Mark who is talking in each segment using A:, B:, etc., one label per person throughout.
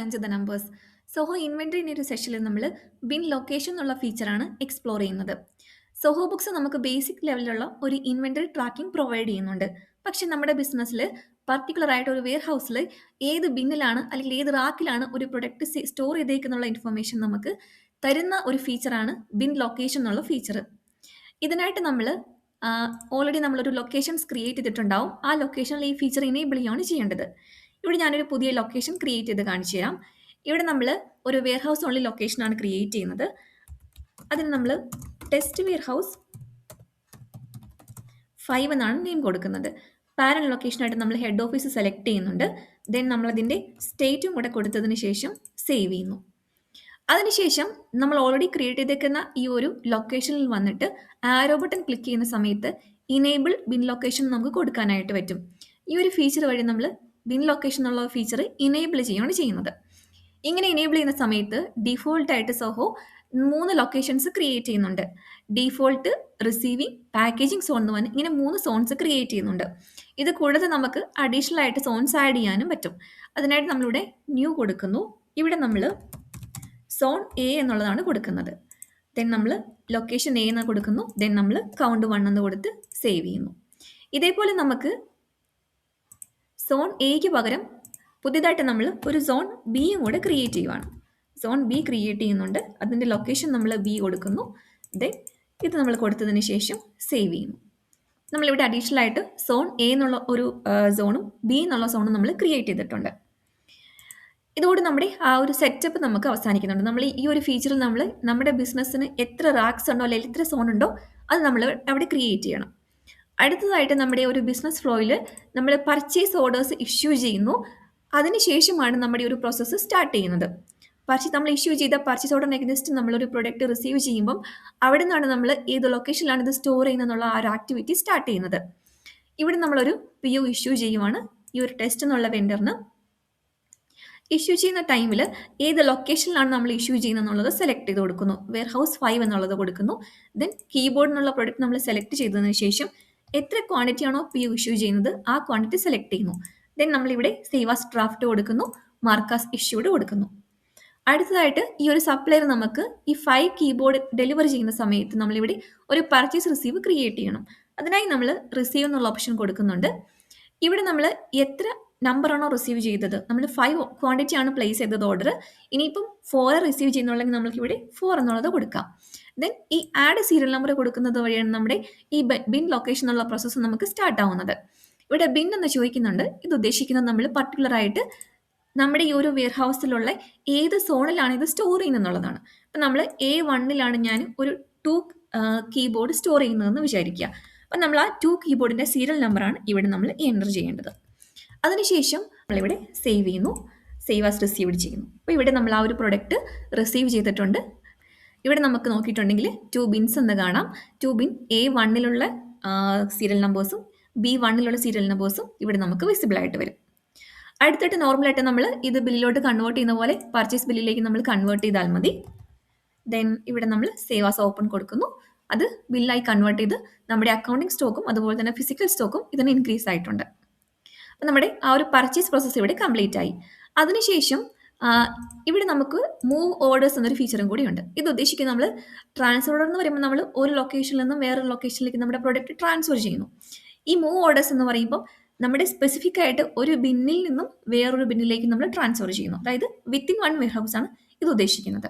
A: And the numbers Zoho inventory ഒരു സെഷനിൽ നമ്മൾ ബിൻ ലൊക്കേഷൻ എന്നുള്ള ഫീച്ചറാണ് എക്സ്പ്ലോർ ചെയ്യുന്നത്. സോഹോ ബുക്സ് നമുക്ക് ബേസിക് ലെവലിലുള്ള ഒരു ഇൻവെന്ററി ട്രാക്കിംഗ് പ്രൊവൈഡ് ചെയ്യുന്നുണ്ട്. പക്ഷേ നമ്മുടെ ബിസിനസ്സിൽ പർട്ടിക്കുലർ ആയിട്ട് ഒരു വെയർ ഹൗസിൽ ഏത് ബിന്നിലാണ് അല്ലെങ്കിൽ ഏത് റാക്കിലാണ് ഒരു പ്രൊഡക്റ്റ് സ്റ്റോർ ചെയ്തേക്കുന്നുള്ള ഇൻഫർമേഷൻ നമുക്ക് തരുന്ന ഒരു ഫീച്ചറാണ് ബിൻ ലൊക്കേഷൻ എന്നുള്ള ഫീച്ചർ ഇതിനായിട്ട് നമ്മൾ ഓൾറെഡി നമ്മളൊരു ലൊക്കേഷൻസ് ക്രിയേറ്റ് ചെയ്തിട്ടുണ്ടാവും. ആ ലൊക്കേഷനിൽ ഈ ഫീച്ചർ ഇനേബിൾ ചെയ്യുകയാണ് ചെയ്യേണ്ടത്. ഇവിടെ ഞാനൊരു പുതിയ ലൊക്കേഷൻ ക്രിയേറ്റ് ചെയ്ത് കാണിച്ചു തരാം. ഇവിടെ നമ്മൾ ഒരു വെയർ ഹൗസ് ഓൺലി ലൊക്കേഷനാണ് ക്രിയേറ്റ് ചെയ്യുന്നത്. അതിന് നമ്മൾ ടെസ്റ്റ് വെയർ ഹൗസ് ഫൈവ് എന്നാണ് നെയിം കൊടുക്കുന്നത്. പാരൻ ലൊക്കേഷനായിട്ട് നമ്മൾ ഹെഡ് ഓഫീസ് സെലക്ട് ചെയ്യുന്നുണ്ട്. ദെൻ നമ്മളതിന്റെ സ്റ്റേറ്റും കൂടെ കൊടുത്തതിന് ശേഷം സേവ് ചെയ്യുന്നു. അതിനുശേഷം നമ്മൾ ഓൾറെഡി ക്രിയേറ്റ് ചെയ്തേക്കുന്ന ഈ ഒരു ലൊക്കേഷനിൽ വന്നിട്ട് ആരോ ബട്ടൺ ക്ലിക്ക് ചെയ്യുന്ന സമയത്ത് ഇനേബിൾ ബിൻ ലൊക്കേഷൻ നമുക്ക് കൊടുക്കാനായിട്ട് പറ്റും. ഈ ഒരു ഫീച്ചർ വഴി നമ്മൾ ബിൻ ലൊക്കേഷൻ എന്നുള്ള ഫീച്ചർ ഇനേബിൾ ചെയ്യുകയാണ് ചെയ്യുന്നത്. ഇങ്ങനെ ഇനേബിൾ ചെയ്യുന്ന സമയത്ത് ഡിഫോൾട്ടായിട്ട് സോഹോ മൂന്ന് ലൊക്കേഷൻസ് ക്രിയേറ്റ് ചെയ്യുന്നുണ്ട്. ഡിഫോൾട്ട് റിസീവിംഗ് പാക്കേജിംഗ് സോൺ എന്ന് പറഞ്ഞ് ഇങ്ങനെ മൂന്ന് സോൺസ് ക്രിയേറ്റ് ചെയ്യുന്നുണ്ട്. ഇത് കൂടാതെ നമുക്ക് അഡീഷണൽ ആയിട്ട് സോൺസ് ആഡ് ചെയ്യാനും പറ്റും. അതിനായിട്ട് നമ്മളിവിടെ ന്യൂ കൊടുക്കുന്നു. ഇവിടെ നമ്മൾ സോൺ എ എന്നുള്ളതാണ് കൊടുക്കുന്നത്. ദെൻ നമ്മൾ ലൊക്കേഷൻ എ എന്ന് കൊടുക്കുന്നു. ദെൻ നമ്മൾ കൗണ്ട് വൺ എന്ന് കൊടുത്ത് സേവ് ചെയ്യുന്നു. ഇതേപോലെ നമുക്ക് സോൺ എക്ക് പകരം പുതിയതായിട്ട് നമ്മൾ ഒരു സോൺ ബിയും കൂടെ ക്രിയേറ്റ് ചെയ്യുവാണ്. സോൺ ബി ക്രിയേറ്റ് ചെയ്യുന്നുണ്ട്. അതിന്റെ ലൊക്കേഷൻ നമ്മൾ ബി കൊടുക്കുന്നു. ദെൻ ഇത് നമ്മൾ കൊടുത്തതിന് ശേഷം സേവ് ചെയ്യുന്നു. നമ്മളിവിടെ അഡീഷണൽ ആയിട്ട് സോൺ എ എന്നുള്ള ഒരു സോണും ബി എന്നുള്ള സോണും നമ്മൾ ക്രിയേറ്റ് ചെയ്തിട്ടുണ്ട്. ഇതോടെ നമ്മുടെ ആ ഒരു സെറ്റപ്പ് നമുക്ക് അവസാനിക്കുന്നുണ്ട്. നമ്മൾ ഈ ഒരു ഫീച്ചറിൽ നമ്മൾ നമ്മുടെ ബിസിനസ്സിന് എത്ര റാക്സ് ഉണ്ടോ അല്ലെങ്കിൽ എത്ര സോൺ ഉണ്ടോ അത് നമ്മൾ അവിടെ ക്രിയേറ്റ് ചെയ്യണം. അടുത്തതായിട്ട് നമ്മുടെ ഒരു ബിസിനസ് ഫ്ലോയിൽ നമ്മൾ പർച്ചേസ് ഓർഡേഴ്സ് ഇഷ്യൂ ചെയ്യുന്നു. അതിനുശേഷമാണ് നമ്മുടെ ഒരു പ്രോസസ്സ് സ്റ്റാർട്ട് ചെയ്യുന്നത്. പർച്ചേസ് നമ്മൾ ഇഷ്യൂ ചെയ്ത പർച്ചേസ് ഓർഡർ നെക്സ്റ്റ് നമ്മളൊരു പ്രൊഡക്റ്റ് റിസീവ് ചെയ്യുമ്പം അവിടെ നിന്നാണ് നമ്മൾ ഏത് ലൊക്കേഷനിലാണ് ഇത് സ്റ്റോർ ചെയ്യുന്നതെന്നുള്ള ആ ഒരു ആക്ടിവിറ്റി സ്റ്റാർട്ട് ചെയ്യുന്നത്. ഇവിടെ നമ്മളൊരു പി ഒ ഇഷ്യൂ ചെയ്യുവാണ്. ഈ ഒരു ടെസ്റ്റ് എന്നുള്ള വെൻഡറിന് ഇഷ്യൂ ചെയ്യുന്ന ടൈമിൽ ഏത് ലൊക്കേഷനിലാണ് നമ്മൾ ഇഷ്യൂ ചെയ്യുന്നത് സെലക്ട് ചെയ്ത് കൊടുക്കുന്നു. വെയർ ഹൗസ് ഫൈവ് എന്നുള്ളത് കൊടുക്കുന്നു. ദെൻ കീബോർഡ് എന്നുള്ള പ്രൊഡക്റ്റ് നമ്മൾ സെലക്ട് ചെയ്തതിന് ശേഷം എത്ര ക്വാണ്ടിറ്റി ആണോ പി ഇഷ്യൂ ചെയ്യുന്നത് ആ ക്വാണ്ടിറ്റി സെലക്ട് ചെയ്യുന്നു. ദെൻ നമ്മളിവിടെ സേവാസ് ഡ്രാഫ്റ്റ് കൊടുക്കുന്നു മാർക്കാസ് ഇഷ്യൂഡ് കൊടുക്കുന്നു. അടുത്തതായിട്ട് ഈ ഒരു സപ്ലയർ നമുക്ക് ഈ ഫൈവ് കീബോർഡ് ഡെലിവറി ചെയ്യുന്ന സമയത്ത് നമ്മളിവിടെ ഒരു പർച്ചേസ് റിസീവ് ക്രിയേറ്റ് ചെയ്യണം. അതിനായി നമ്മൾ റിസീവ് എന്നുള്ള ഓപ്ഷൻ കൊടുക്കുന്നുണ്ട്. ഇവിടെ നമ്മൾ എത്ര നമ്പർ ആണോ റിസീവ് ചെയ്തത്? നമ്മൾ ഫൈവ് ക്വാണ്ടിറ്റി ആണ് പ്ലേസ് ചെയ്തത് ഓർഡർ ഇനിയിപ്പം ഫോർ റിസീവ് ചെയ്യുന്നുണ്ടെങ്കിൽ നമ്മൾക്ക് ഇവിടെ ഫോർ എന്നുള്ളത് കൊടുക്കാം. ദെൻ ഈ ആഡ് സീരിയൽ നമ്പർ കൊടുക്കുന്നത് വഴിയാണ് നമ്മുടെ ഈ ബിൻ ലൊക്കേഷൻ എന്നുള്ള പ്രോസസ്സ് നമുക്ക് സ്റ്റാർട്ട് ആവുന്നത്. ഇവിടെ ബിൻ എന്ന് ചോദിക്കുന്നുണ്ട്. ഇത് ഉദ്ദേശിക്കുന്നത് നമ്മൾ പർട്ടിക്കുലർ ആയിട്ട് നമ്മുടെ ഈ ഒരു വെയർ ഹൗസിലുള്ള ഏത് സോണിലാണ് ഇത് സ്റ്റോർ ചെയ്യുന്നത് എന്നുള്ളതാണ് അപ്പം നമ്മൾ എ വണ്ണിലാണ് ഞാൻ ഒരു ടു കീബോർഡ് സ്റ്റോർ ചെയ്യുന്നതെന്ന് വിചാരിക്കുക. അപ്പം നമ്മൾ ആ ടു കീബോർഡിന്റെ സീരിയൽ നമ്പറാണ് ഇവിടെ നമ്മൾ എന്റർ ചെയ്യേണ്ടത്. അതിനുശേഷം നമ്മളിവിടെ സേവ് ചെയ്യുന്നു. സേവ് ആസ് റിസീവ്ഡ് ചെയ്യുന്നു അപ്പോൾ ഇവിടെ നമ്മൾ ആ ഒരു പ്രൊഡക്റ്റ് റിസീവ് ചെയ്തിട്ടുണ്ട്. ഇവിടെ നമുക്ക് നോക്കിയിട്ടുണ്ടെങ്കിൽ ടു ബിൻസ് എന്ന് കാണാം. ടു ബിൻ എ വണ്ണിലുള്ള സീരിയൽ നമ്പേഴ്സും ബി വണ്ണിലുള്ള സീരിയൽ നമ്പേഴ്സും ഇവിടെ നമുക്ക് വിസിബിൾ ആയിട്ട് വരും. അടുത്തിട്ട് നോർമലായിട്ട് നമ്മൾ ഇത് ബില്ലിലോട്ട് കൺവേർട്ട് ചെയ്യുന്ന പോലെ പർച്ചേസ് ബില്ലിലേക്ക് നമ്മൾ കൺവേർട്ട് ചെയ്താൽ മതി. ദെൻ ഇവിടെ നമ്മൾ സേവാസ് ഓപ്പൺ കൊടുക്കുന്നു. അത് ബില്ലായി കൺവേർട്ട് ചെയ്ത് നമ്മുടെ അക്കൗണ്ടിങ് സ്റ്റോക്കും അതുപോലെ തന്നെ ഫിസിക്കൽ സ്റ്റോക്കും ഇതിന് ഇൻക്രീസ് ആയിട്ടുണ്ട്. അപ്പം നമ്മുടെ ആ ഒരു പർച്ചേസ് പ്രോസസ്സ് ഇവിടെ കംപ്ലീറ്റ് ആയി. അതിനുശേഷം ഇവിടെ നമുക്ക് മൂവ് ഓർഡേഴ്സ് എന്നൊരു ഫീച്ചറും കൂടി ഉണ്ട്. ഇത് ഉദ്ദേശിക്കുന്നത് നമ്മൾ ട്രാൻസ്ഫർ ഓർഡർ എന്ന് പറയുമ്പോൾ നമ്മൾ ഒരു ലൊക്കേഷനിൽ നിന്നും വേറൊരു ലൊക്കേഷനിലേക്ക് നമ്മുടെ പ്രൊഡക്റ്റ് ട്രാൻസ്ഫർ ചെയ്യുന്നു. ഈ മൂവ് ഓർഡേഴ്സ് എന്ന് പറയുമ്പോൾ നമ്മുടെ സ്പെസിഫിക് ആയിട്ട് ഒരു ബിന്നിൽ നിന്നും വേറൊരു ബിന്നിലേക്ക് നമ്മൾ ട്രാൻസ്ഫർ ചെയ്യുന്നു. അതായത് വിത്തിൻ വൺ വെയർ ഹൗസ് ആണ് ഇത് ഉദ്ദേശിക്കുന്നത്.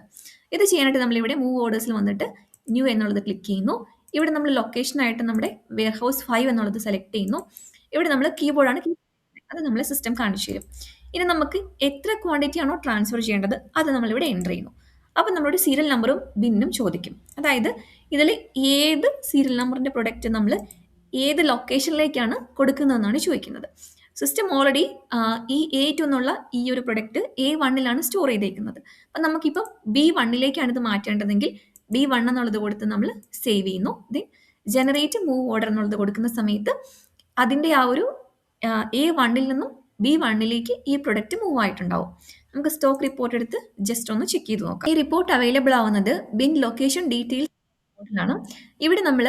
A: ഇത് ചെയ്യാനായിട്ട് നമ്മളിവിടെ മൂവ് ഓർഡേഴ്സിൽ വന്നിട്ട് ന്യൂ എന്നുള്ളത് ക്ലിക്ക് ചെയ്യുന്നു. ഇവിടെ നമ്മൾ ലൊക്കേഷനായിട്ട് നമ്മുടെ വെയർ ഹൗസ് ഫൈവ് എന്നുള്ളത് സെലക്ട് ചെയ്യുന്നു. ഇവിടെ നമ്മൾ കീബോർഡാണ് അത് നമ്മളെ സിസ്റ്റം കാണിച്ചു തരും. ഇനി നമുക്ക് എത്ര ക്വാണ്ടിറ്റി ആണോ ട്രാൻസ്ഫർ ചെയ്യേണ്ടത് അത് നമ്മളിവിടെ എന്റർ ചെയ്യുന്നു. അപ്പം നമ്മളോട് സീരിയൽ നമ്പറും ബിന്നും ചോദിക്കും. അതായത് ഇതിൽ ഏത് സീരിയൽ നമ്പറിന്റെ പ്രൊഡക്റ്റ് നമ്മൾ ഏത് ലൊക്കേഷനിലേക്കാണ് കൊടുക്കുന്നതെന്നാണ് ചോദിക്കുന്നത്. സിസ്റ്റം ഓൾറെഡി ഈ എ ടു എന്നുള്ള ഈ ഒരു പ്രൊഡക്റ്റ് എ വണ്ണിലാണ് സ്റ്റോർ ചെയ്തേക്കുന്നത്. അപ്പം നമുക്കിപ്പം ബി വണ്ണിലേക്കാണ് ഇത് മാറ്റേണ്ടതെങ്കിൽ ബി വൺ എന്നുള്ളത് കൊടുത്ത് നമ്മൾ സേവ് ചെയ്യുന്നു. ദെൻ ജനറേറ്റ് മൂവ് ഓർഡർ എന്നുള്ളത് കൊടുക്കുന്ന സമയത്ത് അതിന്റെ ആ ഒരു എ വണ്ണിൽ നിന്നും ബി വണ്ണിലേക്ക് ഈ പ്രൊഡക്റ്റ് മൂവ് ആയിട്ടുണ്ടാവും. നമുക്ക് സ്റ്റോക്ക് റിപ്പോർട്ട് എടുത്ത് ജസ്റ്റ് ഒന്ന് ചെക്ക് ചെയ്ത് നോക്കാം. ഈ റിപ്പോർട്ട് അവൈലബിൾ ആവുന്നത് ബിൻ ലൊക്കേഷൻ ഡീറ്റെയിൽസ് റിപ്പോർട്ടിലാണ് ഇവിടെ നമ്മൾ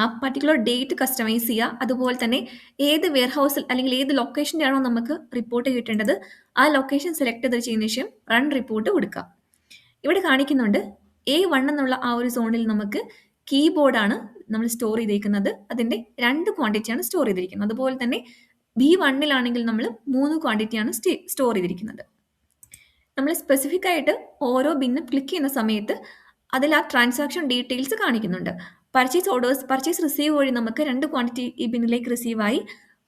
A: ആ പർട്ടിക്കുലർ ഡേറ്റ് കസ്റ്റമൈസ് ചെയ്യുക. അതുപോലെ തന്നെ ഏത് വെയർ ഹൗസിൽ അല്ലെങ്കിൽ ഏത് ലൊക്കേഷന്റെ ആണോ നമുക്ക് റിപ്പോർട്ട് കിട്ടേണ്ടത് ആ ലൊക്കേഷൻ സെലക്ട് ചെയ്ത് ചെയ്യുന്ന ശേഷം റൺ റിപ്പോർട്ട് കൊടുക്കുക. ഇവിടെ കാണിക്കുന്നുണ്ട് എ വൺ എന്നുള്ള ആ ഒരു സോണിൽ നമുക്ക് കീബോർഡാണ് നമ്മൾ സ്റ്റോർ ചെയ്തിരിക്കുന്നത് അതിന്റെ രണ്ട് ക്വാണ്ടിറ്റിയാണ് സ്റ്റോർ ചെയ്തിരിക്കുന്നത്. അതുപോലെ തന്നെ ബി വണ്ണിലാണെങ്കിൽ നമ്മൾ മൂന്ന് ക്വാണ്ടിറ്റിയാണ് സ്റ്റോർ ചെയ്തിരിക്കുന്നത്. നമ്മൾ സ്പെസിഫിക് ആയിട്ട് ഓരോ ബിന്നും ക്ലിക്ക് ചെയ്യുന്ന സമയത്ത് അതിൽ ആ ട്രാൻസാക്ഷൻ ഡീറ്റെയിൽസ് കാണിക്കുന്നുണ്ട്. പർച്ചേസ് ഓർഡേഴ്സ് പർച്ചേസ് റിസീവ് വഴി നമുക്ക് രണ്ട് ക്വാണ്ടിറ്റി ഈ ബിന്നിലേക്ക് റിസീവ് ആയി.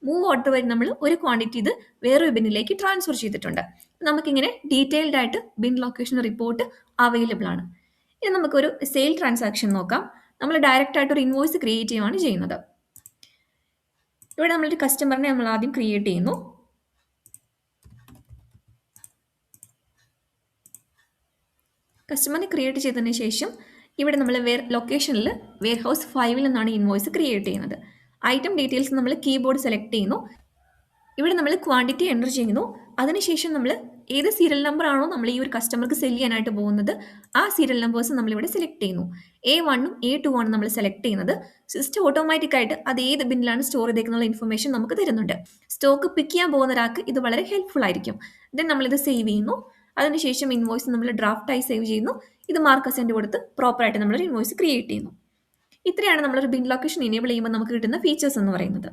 A: മൂവ് ഓർഡർ വഴി നമ്മൾ ഒരു ക്വാണ്ടിറ്റി ഇത് വേറൊരു ബിന്നിലേക്ക് ട്രാൻസ്ഫർ ചെയ്തിട്ടുണ്ട്. നമുക്കിങ്ങനെ ഡീറ്റെയിൽഡ് ആയിട്ട് ബിൻ ലൊക്കേഷൻ റിപ്പോർട്ട് അവൈലബിൾ ആണ്. ഇനി നമുക്കൊരു സെയിൽ ട്രാൻസാക്ഷൻ നോക്കാം. നമ്മൾ ഡയറക്റ്റ് ആയിട്ട് ഒരു ഇൻവോയ്സ് ക്രിയേറ്റ് ചെയ്യുകയാണ് ചെയ്യുന്നത്. ഇവിടെ നമ്മളൊരു കസ്റ്റമറിനെ നമ്മൾ ആദ്യം ക്രിയേറ്റ് ചെയ്യുന്നു. കസ്റ്റമറിനെ ക്രിയേറ്റ് ചെയ്തതിന് ശേഷം ഇവിടെ നമ്മൾ വെയർ ലൊക്കേഷനിൽ വെയർ ഹൗസ് ഫൈവിൽ നിന്നാണ് ഇൻവോയ്സ് ക്രിയേറ്റ് ചെയ്യുന്നത്. ഐറ്റം ഡീറ്റെയിൽസ് നമ്മൾ കീബോർഡ് സെലക്ട് ചെയ്യുന്നു. ഇവിടെ നമ്മൾ ക്വാണ്ടിറ്റി എന്റർ ചെയ്യുന്നു. അതിനുശേഷം നമ്മൾ ഏത് സീരിയൽ നമ്പർ ആണോ നമ്മൾ ഈ ഒരു കസ്റ്റമർക്ക് സെൽ ചെയ്യാനായിട്ട് പോകുന്നത് ആ സീരിയൽ നമ്പേഴ്സ് നമ്മളിവിടെ സെലക്ട് ചെയ്യുന്നു. എ വണ്ണും എ ടു ആണ് നമ്മൾ സെലക്ട് ചെയ്യുന്നത്. സിസ്റ്റം ഓട്ടോമാറ്റിക് ആയിട്ട് അത് ഏത് ബിന്നിലാണ് സ്റ്റോർ ചെയ്തേക്കുന്ന ഇൻഫർമേഷൻ നമുക്ക് തരുന്നുണ്ട്. സ്റ്റോക്ക് പിക്ക് ചെയ്യാൻ പോകുന്ന ഒരാൾക്ക് ഇത് വളരെ ഹെൽപ്ഫുൾ ആയിരിക്കും. ദെൻ നമ്മളിത് സേവ് ചെയ്യുന്നു. അതിനുശേഷം ഇൻവോയ്സ് നമ്മൾ ഡ്രാഫ്റ്റായി സേവ് ചെയ്യുന്നു. ഇത് മാർക്ക് അസെന്റ് കൊടുത്ത് പ്രോപ്പറായിട്ട് നമ്മളൊരു ഇൻവോയ്സ് ക്രിയേറ്റ് ചെയ്യുന്നു. ഇത്രയാണ് നമ്മളൊരു ബിൻ ലൊക്കേഷൻ ഇനേബിൾ ചെയ്യുമ്പോൾ നമുക്ക് കിട്ടുന്ന ഫീച്ചേഴ്സ് എന്ന് പറയുന്നത്.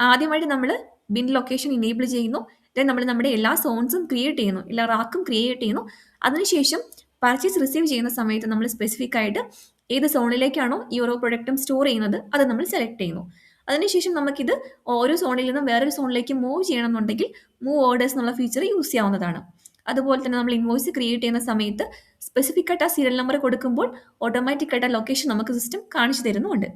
A: ആദ്യമായിട്ട് നമ്മൾ ബിൻ ലൊക്കേഷൻ ഇനേബിൾ ചെയ്യുന്നു. ദെൻ നമ്മൾ നമ്മുടെ എല്ലാ സോൺസും ക്രിയേറ്റ് ചെയ്യുന്നു. എല്ലാ റാക്കും ക്രിയേറ്റ് ചെയ്യുന്നു. അതിനുശേഷം പർച്ചേസ് റിസീവ് ചെയ്യുന്ന സമയത്ത് നമ്മൾ സ്പെസിഫിക് ആയിട്ട് ഏത് സോണിലേക്കാണോ ഈ ഓരോ പ്രൊഡക്റ്റും സ്റ്റോർ ചെയ്യുന്നത് അത് നമ്മൾ സെലക്ട് ചെയ്യുന്നു. അതിനുശേഷം നമുക്കിത് ഓരോ സോണിൽ നിന്നും വേറൊരു സോണിലേക്ക് മൂവ് ചെയ്യണം എന്നുണ്ടെങ്കിൽ മൂവ് ഓർഡേഴ്സ് എന്നുള്ള ഫീച്ചർ യൂസ് ചെയ്യാവുന്നതാണ്. അതുപോലെ തന്നെ നമ്മൾ ഇൻവോയ്സ് ക്രിയേറ്റ് ചെയ്യുന്ന സമയത്ത് സ്പെസിഫിക് ആയിട്ട് ആ സീരിയൽ നമ്പർ കൊടുക്കുമ്പോൾ ഓട്ടോമാറ്റിക് ആയിട്ട് ആ ലൊക്കേഷൻ നമുക്ക് സിസ്റ്റം കാണിച്ചു തരുന്നുമുണ്ട്.